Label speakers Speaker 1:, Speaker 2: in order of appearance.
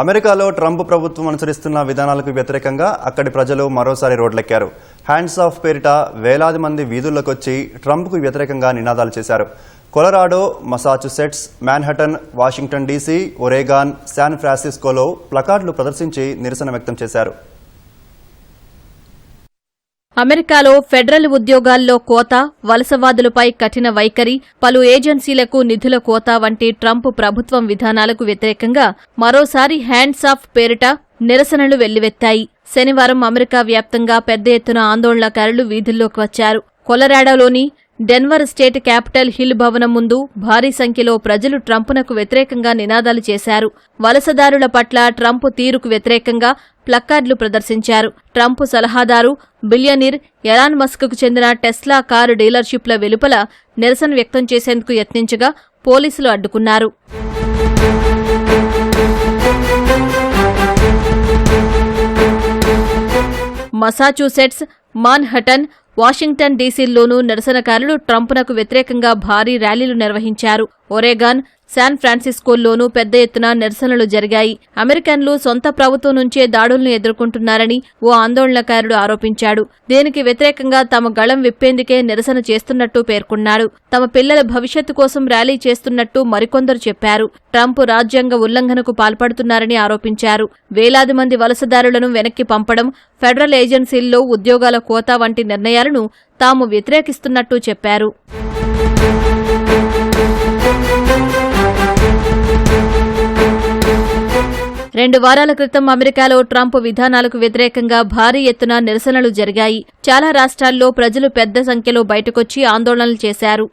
Speaker 1: అమెరికాలో ట్రంప్ ప్రభుత్వం అనుసరిస్తున్న విధానాలకు వ్యతిరేకంగా అక్కడి ప్రజలు మరోసారి రోడ్లెక్కారు. హ్యాండ్స్ ఆఫ్ పేరిట వేలాది మంది వీధుల్లోకొచ్చి ట్రంప్కు వ్యతిరేకంగా నినాదాలు చేశారు. Colorado Massachusetts Manhattan Washington DC Oregon San ఫ్రాన్సిస్కోలో ప్లకార్డులు ప్రదర్శించి నిరసన వ్యక్తం చేశారు.
Speaker 2: అమెరికాలో ఫెడరల్ ఉద్యోగాల్లో కోత వలసవాదులపై కఠిన వైఖరి పలు ఏజెన్సీలకు నిధుల కోత వంటి ట్రంప్ ప్రభుత్వం విధానాలకు వ్యతిరేకంగా మరోసారి హ్యాండ్స్ ఆఫ్ పేరిట నిరసనలు వెల్లువెత్తాయి. శనివారం అమెరికా వ్యాప్తంగా పెద్ద ఎత్తున ఆందోళనకారులు వీధుల్లోకి వచ్చారు. కొలరాడోలోని డెన్వర్ స్టేట్ క్యాపిటల్ హిల్ భవనం ముందు భారీ సంఖ్యలో ప్రజలు ట్రంప్నకు వ్యతిరేకంగా నినాదాలు చేశారు. వలసదారుల పట్ల ట్రంప్ తీరుకు వ్యతిరేకంగా ప్లక్కార్డులు ప్రదర్శించారు. ట్రంప్ సలహాదారు బిలియనీర్ ఎలాన్ మస్క్కు చెందిన టెస్లా కారు డీలర్షిప్ల వెలుపల నిరసన వ్యక్తం చేసేందుకు యత్నించగా పోలీసులు అడ్డుకున్నారు. మసాచ్యూసెట్స్ మాన్హటన్ వాషింగ్టన్ డీసీల్లోనూ నిరసనకారులు ట్రంప్నకు వ్యతిరేకంగా భారీ ర్యాలీలు నిర్వహించారు. ఒరేగాన్ శాన్ ఫ్రాన్సిస్కోల్లోనూ పెద్ద ఎత్తున నిరసనలు జరిగాయి. అమెరికన్లు సొంత ప్రభుత్వం నుంచే దాడులను ఎదుర్కొంటున్నారని ఓ ఆందోళనకారుడు ఆరోపించాడు. దీనికి వ్యతిరేకంగా తమ గళం విప్పేందుకే నిరసన చేస్తున్నట్టు పేర్కొన్నాడు తమ పిల్లల భవిష్యత్తు కోసం ర్యాలీ చేస్తున్నట్టు మరికొందరు చెప్పారు. ట్రంప్ రాజ్యాంగ ఉల్లంఘనకు పాల్పడుతున్నారని ఆరోపించారు. వేలాది మంది వలసదారులను వెనక్కి పంపడం ఫెడరల్ ఏజెన్సీల్లో ఉద్యోగాల కోత వంటి నిర్ణయాలను తాము వ్యతిరేకిస్తున్నట్టు చెప్పారు. రెండు వారాల క్రితం అమెరికాలో ట్రంప్ విధానాలకు వ్యతిరేకంగా భారీ ఎత్తున నిరసనలు జరిగాయి. చాలా రాష్ట్రాల్లో ప్రజలు పెద్ద సంఖ్యలో బయటకొచ్చి ఆందోళనలు చేశారు.